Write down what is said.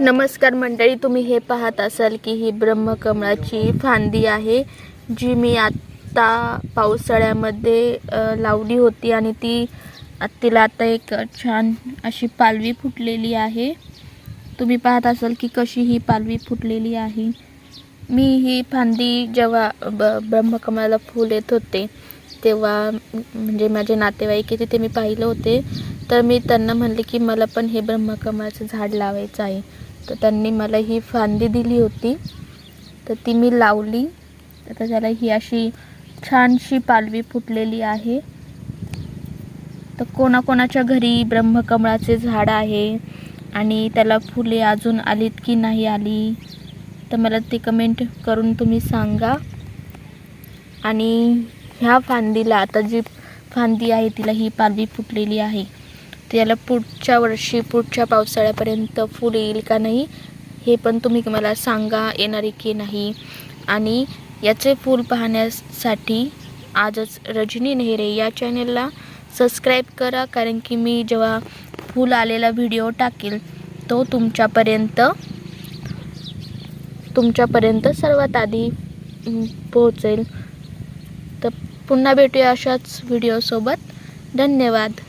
नमस्कार मंडळी तुम्ही हे पाहत असाल की ही ब्रह्मकमळाची फांदी आहे जी मी आत्ता पावसाळ्यामध्ये लावली होती आणि ती तिला आता एक छान अशी पालवी फुटलेली आहे. तुम्ही पाहत असाल की कशी ही पालवी फुटलेली आहे. मी ही फांदी जेव्हा ब ब्रह्मकमळाला फूल येत होते तेव्हा म्हणजे माझे नातेवाईक आहे तिथे मी पाहिले होते. तर मी त्यांना म्हणले की मला पण हे ब्रह्मकमळाचं झाड लावायचं आहे. तर त्यांनी मला ही फांदी दिली होती. तर ती मी लावली. तर त्याला ही अशी छानशी पालवी फुटलेली आहे. तर कोणाकोणाच्या घरी ब्रह्मकमळाचे झाड आहे आणि त्याला फुले अजून आलीत की नाही आली तर मला ते कमेंट करून तुम्ही सांगा. आणि ह्या फांदीला आता जी फांदी आहे तिला ही पालवी फुटलेली आहे. त्याला पुढच्या वर्षी पुढच्या पावसाळ्यापर्यंत फुल येईल का नाही हे पण तुम्ही मला सांगा येणार आहे की नाही. आणि याचे फूल पाहण्यासाठी आजच रजनी नेहरे या चॅनलला सबस्क्राईब करा कारण की मी जेव्हा फूल आलेला व्हिडिओ टाकेल तो तुमच्यापर्यंत तुमच्यापर्यंत सर्वात आधी पोहोचेल. तर पुन्हा भेटूया अशाच व्हिडिओसोबत धन्यवाद.